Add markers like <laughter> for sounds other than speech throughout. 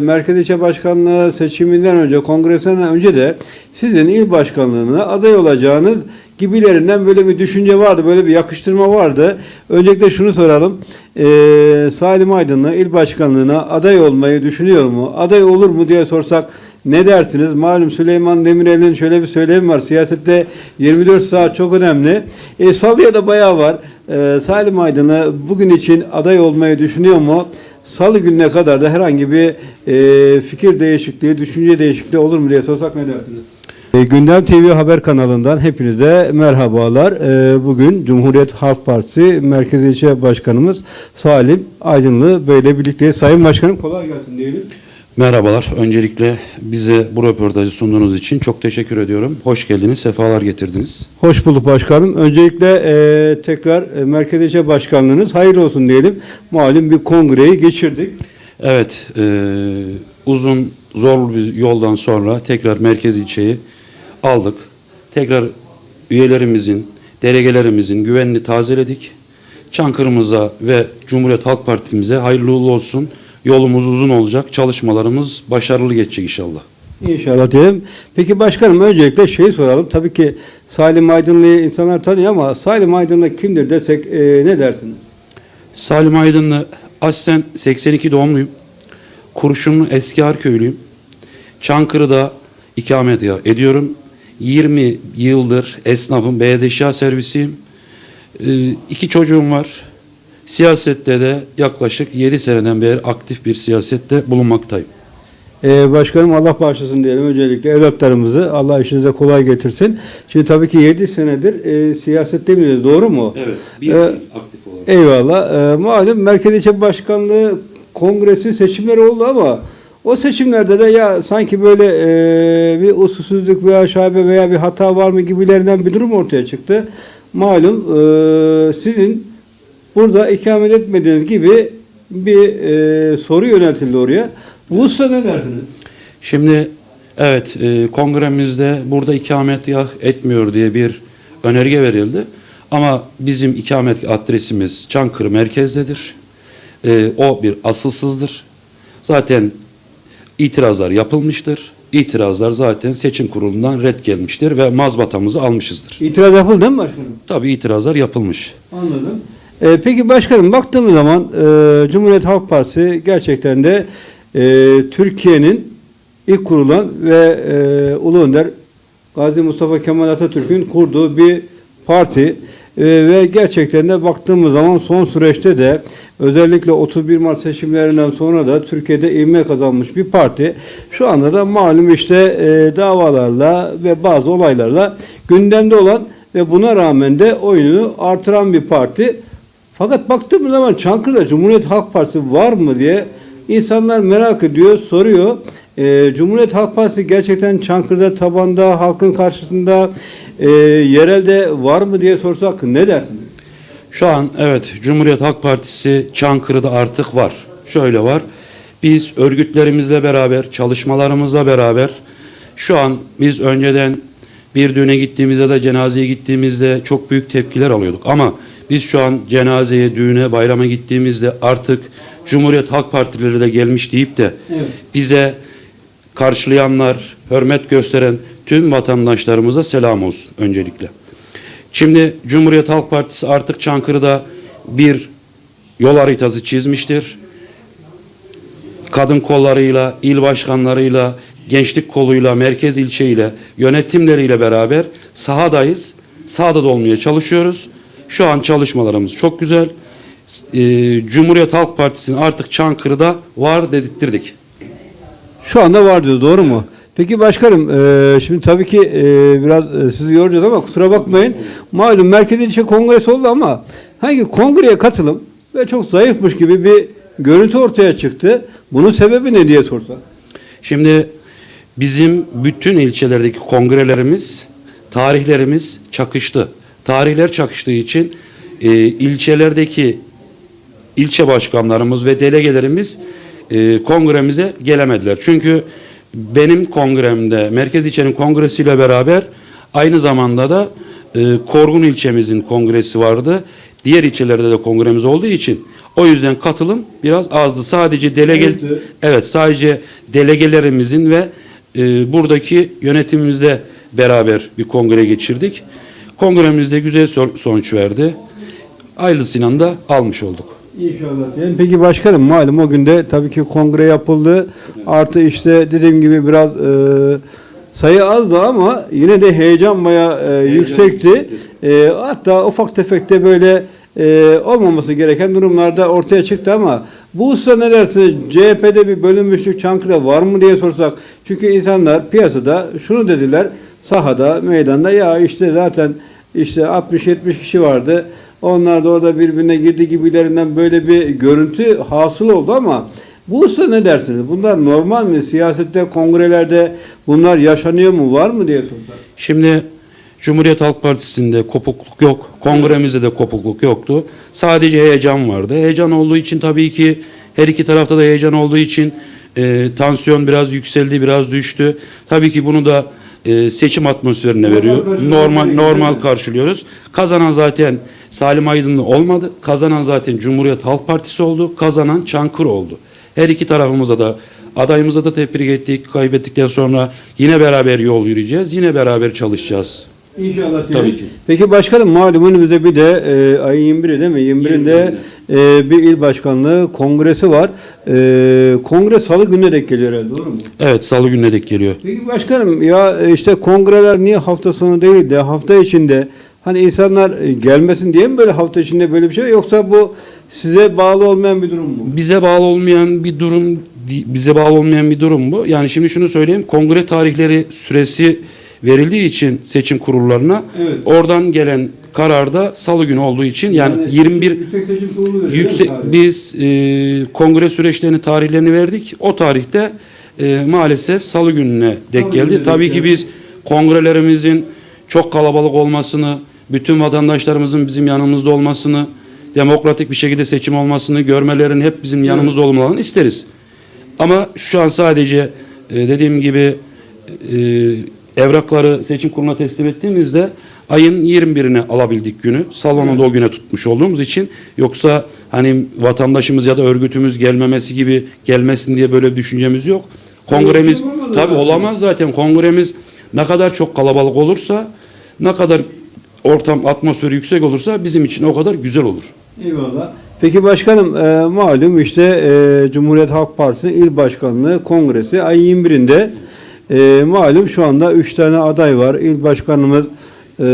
Merkez İlçe Başkanlığı seçiminden önce, kongresinden önce de sizin il başkanlığına aday olacağınız gibilerinden böyle bir düşünce vardı, böyle bir yakıştırma vardı. Öncelikle şunu soralım. Ee, Salim Aydın'la il başkanlığına aday olmayı düşünüyor mu? Aday olur mu diye sorsak ne dersiniz? Malum Süleyman Demirel'in şöyle bir söylemi var. Siyasette 24 saat çok önemli. E, Salı'ya da bayağı var. E, Salim Aydın'ı bugün için aday olmayı düşünüyor mu? Salı gününe kadar da herhangi bir e, fikir değişikliği, düşünce değişikliği olur mu diye sorsak ne dersiniz? E, Gündem TV haber kanalından hepinize merhabalar. E, bugün Cumhuriyet Halk Partisi Merkez İlçe Başkanımız Salim Aydınlı Bey'le birlikte. Sayın Başkanım kolay gelsin diyelim. Merhabalar. Öncelikle bize bu röportajı sunduğunuz için çok teşekkür ediyorum. Hoş geldiniz, sefalar getirdiniz. Hoş bulduk başkanım. Öncelikle e, tekrar e, Merkez İlçe Başkanlığınız hayırlı olsun diyelim. Malum bir kongreyi geçirdik. Evet, e, uzun, zorlu bir yoldan sonra tekrar merkez ilçeyi aldık. Tekrar üyelerimizin, delegelerimizin güvenini tazeledik. Çankırımıza ve Cumhuriyet Halk Partimize hayırlı olsun. Yolumuz uzun olacak, çalışmalarımız başarılı geçecek inşallah. İnşallah diyelim. Peki başkanım öncelikle şeyi soralım. Tabii ki Salim Aydınlı'yı insanlar tanıyor ama Salim Aydınlı kimdir desek e, ne dersiniz? Salim Aydınlı, aslen 82 doğumluyum. Kurşunlu eski köylüyüm. Çankırı'da ikamet ediyorum. 20 yıldır esnafım, beyaz eşya servisiyim. Ee, iki çocuğum var. Siyasette de yaklaşık 7 seneden beri aktif bir siyasette bulunmaktayım. Ee, başkanım Allah bağışlasın diyelim öncelikle evlatlarımızı Allah işinize kolay getirsin. Şimdi tabii ki 7 senedir e, siyasette miyiz doğru mu? Evet, bir yıl aktif olarak. Eyvallah. Ee, malum Merkez İlçe Başkanlığı kongresi seçimleri oldu ama o seçimlerde de ya sanki böyle e, bir usulsüzlük veya şaibe veya bir hata var mı gibilerinden bir durum ortaya çıktı. Malum e, sizin burada ikamet etmediğiniz gibi bir e, soru yöneltildi oraya. Bu hususta ne dersiniz? Şimdi evet e, kongremizde burada ikamet etmiyor diye bir önerge verildi. Ama bizim ikamet adresimiz Çankırı merkezdedir. E, o bir asılsızdır. Zaten itirazlar yapılmıştır. İtirazlar zaten seçim kurulundan red gelmiştir ve mazbatamızı almışızdır. İtiraz yapıldı mi başkanım? Tabii itirazlar yapılmış. Anladım. Ee, peki başkanım baktığımız zaman e, Cumhuriyet Halk Partisi gerçekten de e, Türkiye'nin ilk kurulan ve e, Ulu Önder Gazi Mustafa Kemal Atatürk'ün kurduğu bir parti E, ve gerçekten de baktığımız zaman son süreçte de özellikle 31 Mart seçimlerinden sonra da Türkiye'de ivme kazanmış bir parti. Şu anda da malum işte e, davalarla ve bazı olaylarla gündemde olan ve buna rağmen de oyunu artıran bir parti. Fakat baktığımız zaman Çankırı'da Cumhuriyet Halk Partisi var mı diye insanlar merak ediyor, soruyor. Ee, Cumhuriyet Halk Partisi gerçekten Çankırı'da, tabanda, halkın karşısında, e, yerelde var mı diye sorsak ne dersiniz? Şu an evet Cumhuriyet Halk Partisi Çankırı'da artık var. Şöyle var. Biz örgütlerimizle beraber, çalışmalarımızla beraber şu an biz önceden bir düğüne gittiğimizde de cenazeye gittiğimizde çok büyük tepkiler alıyorduk. Ama biz şu an cenazeye, düğüne, bayrama gittiğimizde artık Cumhuriyet Halk Partileri de gelmiş deyip de Evet. bize karşılayanlar, hürmet gösteren tüm vatandaşlarımıza selam olsun öncelikle. Şimdi Cumhuriyet Halk Partisi artık Çankırı'da bir yol haritası çizmiştir. Kadın kollarıyla, il başkanlarıyla, gençlik koluyla, merkez ilçeyle, yönetimleriyle beraber sahadayız. Sahada da olmaya çalışıyoruz. Şu an çalışmalarımız çok güzel. Ee, Cumhuriyet Halk Partisi'nin artık Çankırı'da var dedirttirdik. Şu anda var diyor, doğru mu? Peki başkanım, e, şimdi tabii ki e, biraz e, sizi yoracağız ama kusura bakmayın. Malum Merkez İlçe Kongresi oldu ama hangi kongreye katılım ve çok zayıfmış gibi bir görüntü ortaya çıktı. Bunun sebebi ne diye sorsak? Şimdi bizim bütün ilçelerdeki kongrelerimiz, tarihlerimiz çakıştı. Tarihler çakıştığı için e, ilçelerdeki ilçe başkanlarımız ve delegelerimiz e, kongremize gelemediler. Çünkü benim kongremde, Merkez İlçenin kongresiyle beraber aynı zamanda da e, Korgun ilçemizin kongresi vardı. Diğer ilçelerde de kongremiz olduğu için O yüzden katılım biraz azdı. Sadece delege Azdı. evet sadece delegelerimizin ve e, buradaki yönetimimizle beraber bir kongre geçirdik. Kongremizde güzel son- sonuç verdi. Ayrılısıyla da almış olduk. İnşallah diyelim. Peki başkanım malum o günde tabii ki kongre yapıldı. Artı işte dediğim gibi biraz e, sayı azdı ama yine de heyecan bayağı e, yüksekti. E, hatta ufak tefek de böyle e, olmaması gereken durumlarda ortaya çıktı ama bu hususta ne dersiniz? CHP'de bir bölünmüşlük Çankırı'da var mı diye sorsak. Çünkü insanlar piyasada şunu dediler sahada, meydanda ya işte zaten işte 60-70 kişi vardı. Onlar da orada birbirine girdi gibilerinden böyle bir görüntü hasıl oldu ama bu hususta ne dersiniz? Bunlar normal mi? Siyasette, kongrelerde bunlar yaşanıyor mu? Var mı diye sorsak. Şimdi Cumhuriyet Halk Partisi'nde kopukluk yok. Kongremizde de kopukluk yoktu. Sadece heyecan vardı. Heyecan olduğu için tabii ki her iki tarafta da heyecan olduğu için e, tansiyon biraz yükseldi, biraz düştü. Tabii ki bunu da e, seçim atmosferine Normal veriyor. Normal normal karşılıyoruz. Kazanan zaten Salim Aydınlı olmadı. Kazanan zaten Cumhuriyet Halk Partisi oldu. Kazanan Çankırı oldu. Her iki tarafımıza da adayımıza da tebrik ettik. Kaybettikten sonra yine beraber yol yürüyeceğiz. Yine beraber çalışacağız. İnşallah Tabii ki. Peki başkanım malum önümüzde bir de e, ayın 21'i değil mi? 21'inde e, bir il başkanlığı kongresi var. E, kongre salı gününe denk geliyor herhalde doğru mu? Evet salı gününe dek geliyor. Peki başkanım ya e, işte kongreler niye hafta sonu değil de hafta içinde hani insanlar e, gelmesin diye mi böyle hafta içinde böyle bir şey yoksa bu size bağlı olmayan bir durum mu? Bize bağlı olmayan bir durum bize bağlı olmayan bir durum bu. Yani şimdi şunu söyleyeyim. Kongre tarihleri süresi verildiği için seçim kurullarına Evet. oradan gelen kararda salı günü olduğu için yani, 21 Yüksek Seçim Kurulu yüksek biz e, kongre süreçlerini tarihlerini verdik. O tarihte e, maalesef salı gününe dek Salı geldi. gününe Tabii denk ki geldi. biz kongrelerimizin çok kalabalık olmasını, bütün vatandaşlarımızın bizim yanımızda olmasını, demokratik bir şekilde seçim olmasını, görmelerin hep bizim yanımızda olmalarını isteriz. Ama şu an sadece e, dediğim gibi e, evrakları seçim kuruluna teslim ettiğimizde ayın 21'ine alabildik günü. Salonu da o güne tutmuş olduğumuz için yoksa hani vatandaşımız ya da örgütümüz gelmemesi gibi gelmesin diye böyle bir düşüncemiz yok. Kongremiz tabi olamaz zaten kongremiz ne kadar çok kalabalık olursa ne kadar ortam atmosferi yüksek olursa bizim için o kadar güzel olur. Eyvallah. Peki başkanım e, malum işte e, Cumhuriyet Halk Partisi'nin il başkanlığı kongresi ayın 21'inde e, malum şu anda 3 tane aday var. İl başkanımız e,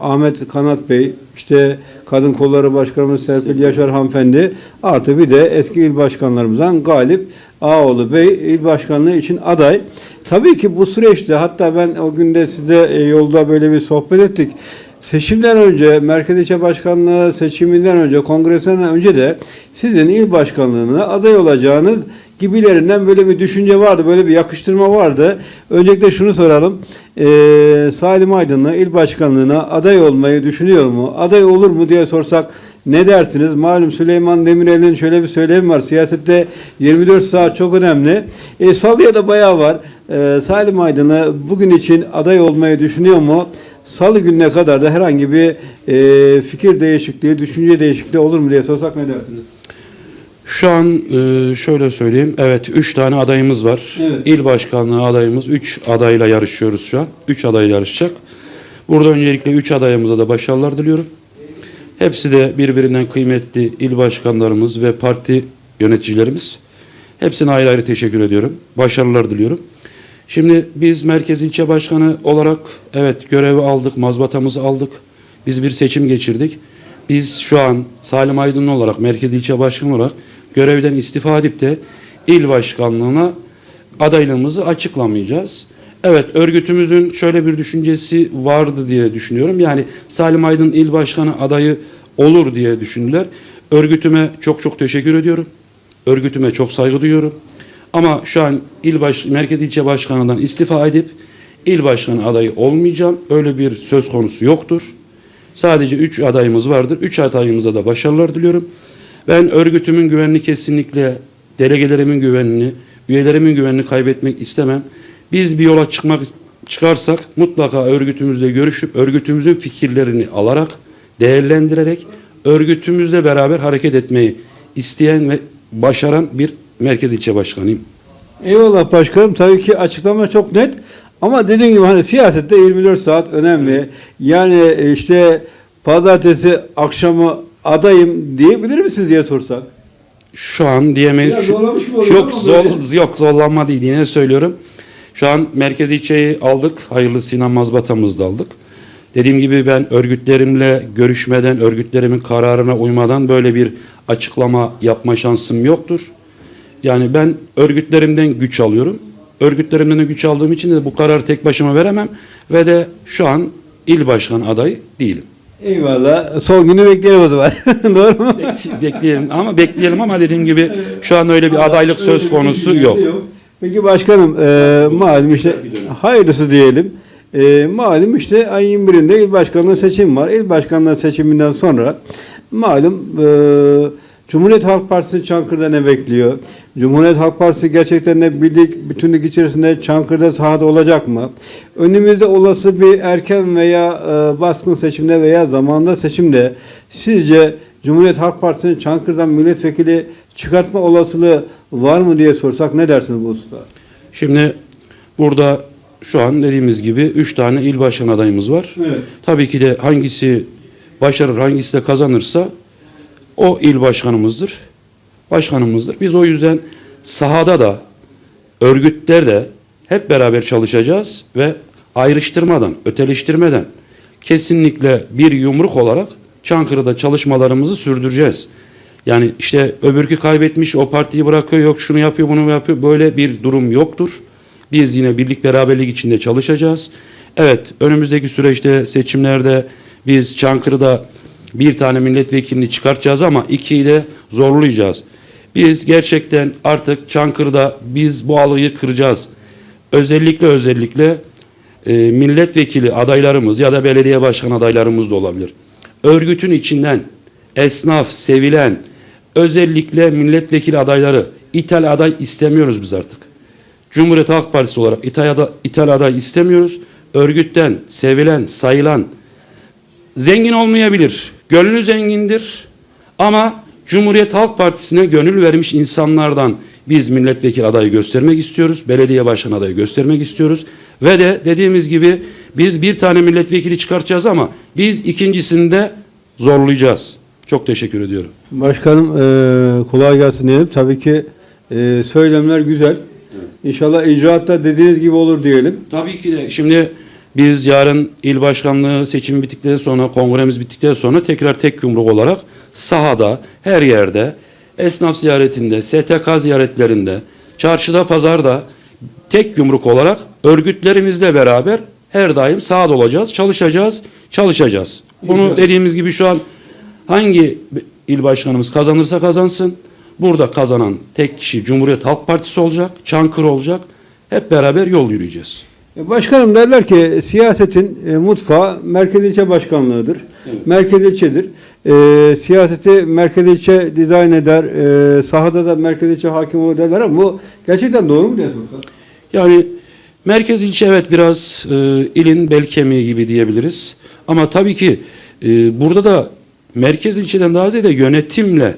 Ahmet Kanat Bey, işte Kadın Kolları Başkanımız Serpil Yaşar Hanımefendi artı bir de eski il başkanlarımızdan Galip Ağoğlu Bey il başkanlığı için aday. Tabii ki bu süreçte hatta ben o günde size e, yolda böyle bir sohbet ettik. Seçimden önce, Merkez İlçe Başkanlığı seçiminden önce, kongresinden önce de sizin il başkanlığına aday olacağınız gibilerinden böyle bir düşünce vardı, böyle bir yakıştırma vardı. Öncelikle şunu soralım. Ee, Salim Aydın'la il başkanlığına aday olmayı düşünüyor mu? Aday olur mu diye sorsak ne dersiniz? Malum Süleyman Demirel'in şöyle bir söylemi var. Siyasette 24 saat çok önemli. E, Salı'ya da bayağı var. E, Salim Aydın'ı bugün için aday olmayı düşünüyor mu? Salı gününe kadar da herhangi bir e, fikir değişikliği, düşünce değişikliği olur mu diye sorsak ne dersiniz? Şu an e, şöyle söyleyeyim. Evet 3 tane adayımız var. Evet. İl başkanlığı adayımız 3 adayla yarışıyoruz şu an. 3 adayla yarışacak. Burada öncelikle 3 adayımıza da başarılar diliyorum. Hepsi de birbirinden kıymetli il başkanlarımız ve parti yöneticilerimiz. Hepsine ayrı ayrı teşekkür ediyorum. Başarılar diliyorum. Şimdi biz merkez ilçe başkanı olarak evet görevi aldık, mazbatamızı aldık. Biz bir seçim geçirdik. Biz şu an Salim Aydınlı olarak merkez ilçe başkanı olarak görevden istifa edip de il başkanlığına adaylığımızı açıklamayacağız. Evet örgütümüzün şöyle bir düşüncesi vardı diye düşünüyorum. Yani Salim Aydın il başkanı adayı olur diye düşündüler. Örgütüme çok çok teşekkür ediyorum. Örgütüme çok saygı duyuyorum. Ama şu an il baş, merkez ilçe başkanından istifa edip il başkanı adayı olmayacağım. Öyle bir söz konusu yoktur. Sadece 3 adayımız vardır. 3 adayımıza da başarılar diliyorum. Ben örgütümün güvenini kesinlikle, delegelerimin güvenini, üyelerimin güvenini kaybetmek istemem. Biz bir yola çıkmak çıkarsak mutlaka örgütümüzle görüşüp örgütümüzün fikirlerini alarak, değerlendirerek örgütümüzle beraber hareket etmeyi isteyen ve başaran bir merkez ilçe başkanıyım. Eyvallah başkanım. Tabii ki açıklama çok net. Ama dediğim gibi hani siyasette 24 saat önemli. Yani e, işte pazartesi akşamı adayım diyebilir misiniz diye sorsak. Şu an diyemeyiz. Biraz zorlamış oluyor yok ama zor, yok zorlanma değil yine söylüyorum. Şu an merkez ilçeyi aldık. Hayırlı Sinan Mazbatamızı da aldık. Dediğim gibi ben örgütlerimle görüşmeden, örgütlerimin kararına uymadan böyle bir açıklama yapma şansım yoktur. Yani ben örgütlerimden güç alıyorum. Örgütlerimden de güç aldığım için de bu kararı tek başıma veremem ve de şu an il başkan adayı değilim. Eyvallah. Son günü bekleyelim o zaman. <laughs> Doğru mu? bekleyelim ama bekleyelim ama dediğim gibi şu an öyle bir adaylık söz konusu yok. Peki başkanım e, malum işte hayırlısı diyelim. E, malum işte ayın birinde il başkanlığı seçim var. İl başkanlığı seçiminden sonra malum e, Cumhuriyet Halk Partisi Çankırı'da ne bekliyor? Cumhuriyet Halk Partisi gerçekten de birlik, bütünlük içerisinde Çankırı'da sahada olacak mı? Önümüzde olası bir erken veya e, baskın seçimde veya zamanında seçimde sizce Cumhuriyet Halk Partisi'nin Çankırı'dan milletvekili çıkartma olasılığı var mı diye sorsak ne dersiniz bu hususta? Şimdi burada şu an dediğimiz gibi üç tane il başkan adayımız var. Evet. Tabii ki de hangisi başarır, hangisi de kazanırsa o il başkanımızdır. Başkanımızdır. Biz o yüzden sahada da örgütlerde hep beraber çalışacağız ve ayrıştırmadan, öteleştirmeden kesinlikle bir yumruk olarak Çankırı'da çalışmalarımızı sürdüreceğiz. Yani işte öbürkü kaybetmiş o partiyi bırakıyor yok şunu yapıyor bunu yapıyor böyle bir durum yoktur. Biz yine birlik beraberlik içinde çalışacağız. Evet önümüzdeki süreçte seçimlerde biz Çankırı'da bir tane milletvekilini çıkartacağız ama ikiyi de zorlayacağız. Biz gerçekten artık Çankırı'da biz bu alıyı kıracağız. Özellikle özellikle e, milletvekili adaylarımız ya da belediye başkan adaylarımız da olabilir. Örgütün içinden esnaf, sevilen, özellikle milletvekili adayları, ithal aday istemiyoruz biz artık. Cumhuriyet Halk Partisi olarak ithal aday, ithal aday istemiyoruz. Örgütten sevilen, sayılan, zengin olmayabilir, gönlü zengindir ama Cumhuriyet Halk Partisi'ne gönül vermiş insanlardan biz milletvekili adayı göstermek istiyoruz, belediye başkan adayı göstermek istiyoruz ve de dediğimiz gibi biz bir tane milletvekili çıkartacağız ama biz ikincisini de zorlayacağız. Çok teşekkür ediyorum. Başkanım e, kolay gelsin diyelim. Tabii ki e, söylemler güzel. İnşallah icraatta dediğiniz gibi olur diyelim. Tabii ki de şimdi biz yarın il başkanlığı seçimi bittikten sonra kongremiz bittikten sonra tekrar tek yumruk olarak sahada her yerde esnaf ziyaretinde, STK ziyaretlerinde, çarşıda, pazarda tek yumruk olarak örgütlerimizle beraber her daim sahada olacağız, çalışacağız, çalışacağız. Bunu dediğimiz gibi şu an hangi il başkanımız kazanırsa kazansın, burada kazanan tek kişi Cumhuriyet Halk Partisi olacak, Çankırı olacak. Hep beraber yol yürüyeceğiz. E, Başkanım derler ki siyasetin e, mutfağı merkez ilçe başkanlığıdır. Merkez ilçedir. E, siyaseti merkez ilçe dizayn eder. E, sahada da merkez ilçe hakim olur derler ama bu gerçekten doğru mu sorsak? Yani merkez ilçe evet biraz e, ilin bel kemiği gibi diyebiliriz. Ama tabii ki e, burada da merkez ilçeden daha ziyade yönetimle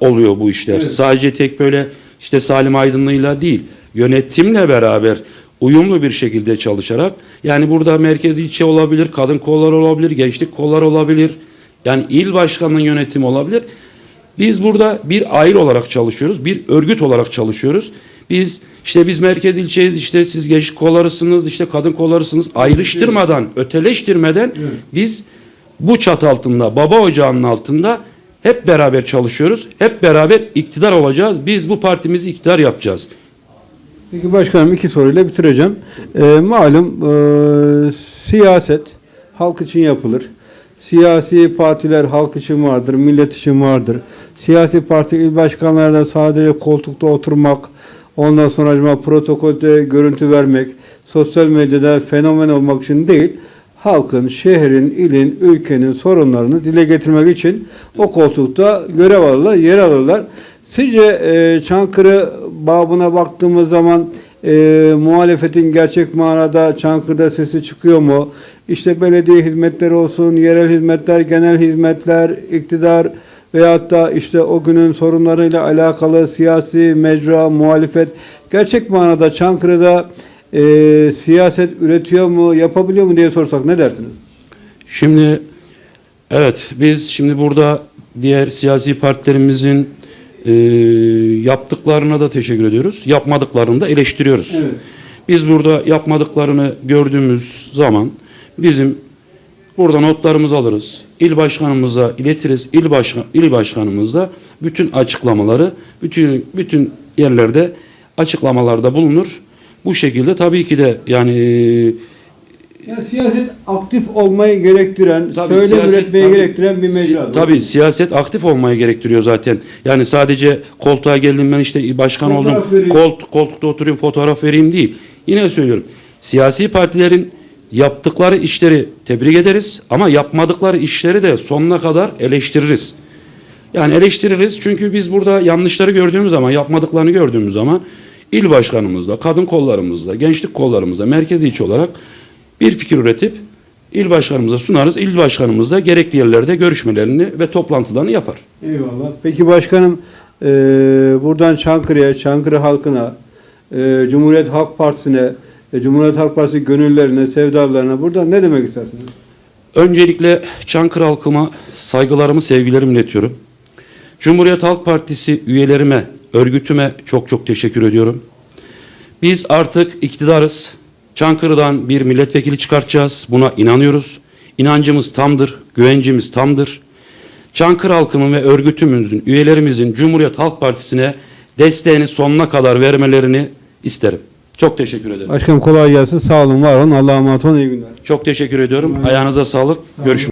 oluyor bu işler. Evet. Sadece tek böyle işte Salim Aydınlı'yla değil, yönetimle beraber uyumlu bir şekilde çalışarak yani burada merkez ilçe olabilir, kadın kolları olabilir, gençlik kolları olabilir. Yani il başkanlığının yönetimi olabilir. Biz burada bir aile olarak çalışıyoruz, bir örgüt olarak çalışıyoruz. Biz işte biz merkez ilçeyiz, işte siz gençlik kollarısınız, işte kadın kollarısınız. Ayrıştırmadan, öteleştirmeden biz bu çat altında, baba ocağının altında hep beraber çalışıyoruz. Hep beraber iktidar olacağız. Biz bu partimizi iktidar yapacağız. Peki başkanım iki soruyla bitireceğim. E, malum e, siyaset halk için yapılır. Siyasi partiler halk için vardır, millet için vardır. Siyasi parti il başkanlarına sadece koltukta oturmak, ondan sonra acaba protokolde görüntü vermek, sosyal medyada fenomen olmak için değil, halkın, şehrin, ilin, ülkenin sorunlarını dile getirmek için o koltukta görev alırlar, yer alırlar. Sizce e, Çankırı babına baktığımız zaman e, muhalefetin gerçek manada Çankırı'da sesi çıkıyor mu? işte belediye hizmetleri olsun, yerel hizmetler, genel hizmetler, iktidar veyahut da işte o günün sorunlarıyla alakalı siyasi mecra, muhalefet gerçek manada Çankırı'da e, siyaset üretiyor mu, yapabiliyor mu diye sorsak ne dersiniz? Şimdi evet biz şimdi burada diğer siyasi partilerimizin e, yaptıklarına da teşekkür ediyoruz. Yapmadıklarını da eleştiriyoruz. Evet. Biz burada yapmadıklarını gördüğümüz zaman bizim burada notlarımızı alırız. İl başkanımıza iletiriz. İl başkan il başkanımız da bütün açıklamaları bütün bütün yerlerde açıklamalarda bulunur. Bu şekilde tabii ki de yani Yani siyaset aktif olmayı gerektiren, Tabii söylem siyaset- üretmeyi tabii- gerektiren bir mecra. Tabii siyaset aktif olmayı gerektiriyor zaten. Yani sadece koltuğa geldim ben işte başkan Fotoğraf oldum. vereyim. Kolt, koltukta oturayım fotoğraf vereyim değil. Yine söylüyorum. Siyasi partilerin yaptıkları işleri tebrik ederiz ama yapmadıkları işleri de sonuna kadar eleştiririz. Yani eleştiririz çünkü biz burada yanlışları gördüğümüz zaman, yapmadıklarını gördüğümüz zaman il başkanımızla, kadın kollarımızla, gençlik kollarımızla merkezi içi olarak bir fikir üretip il başkanımıza sunarız. İl başkanımız da gerekli yerlerde görüşmelerini ve toplantılarını yapar. Eyvallah. Peki başkanım e, buradan Çankırı'ya, Çankırı halkına, e, Cumhuriyet Halk Partisi'ne, e, Cumhuriyet Halk Partisi gönüllerine, sevdalarına buradan ne demek istersiniz? Öncelikle Çankırı halkıma saygılarımı, sevgilerimi iletiyorum. Cumhuriyet Halk Partisi üyelerime, örgütüme çok çok teşekkür ediyorum. Biz artık iktidarız. Çankırı'dan bir milletvekili çıkartacağız. Buna inanıyoruz. İnancımız tamdır, güvencimiz tamdır. Çankırı halkının ve örgütümüzün, üyelerimizin Cumhuriyet Halk Partisi'ne desteğini sonuna kadar vermelerini isterim. Çok teşekkür ederim. Başkanım kolay gelsin. Sağ olun, var olun. Allah'a emanet olun. İyi günler. Çok teşekkür ediyorum. Ayağınıza sağlık. Görüşmek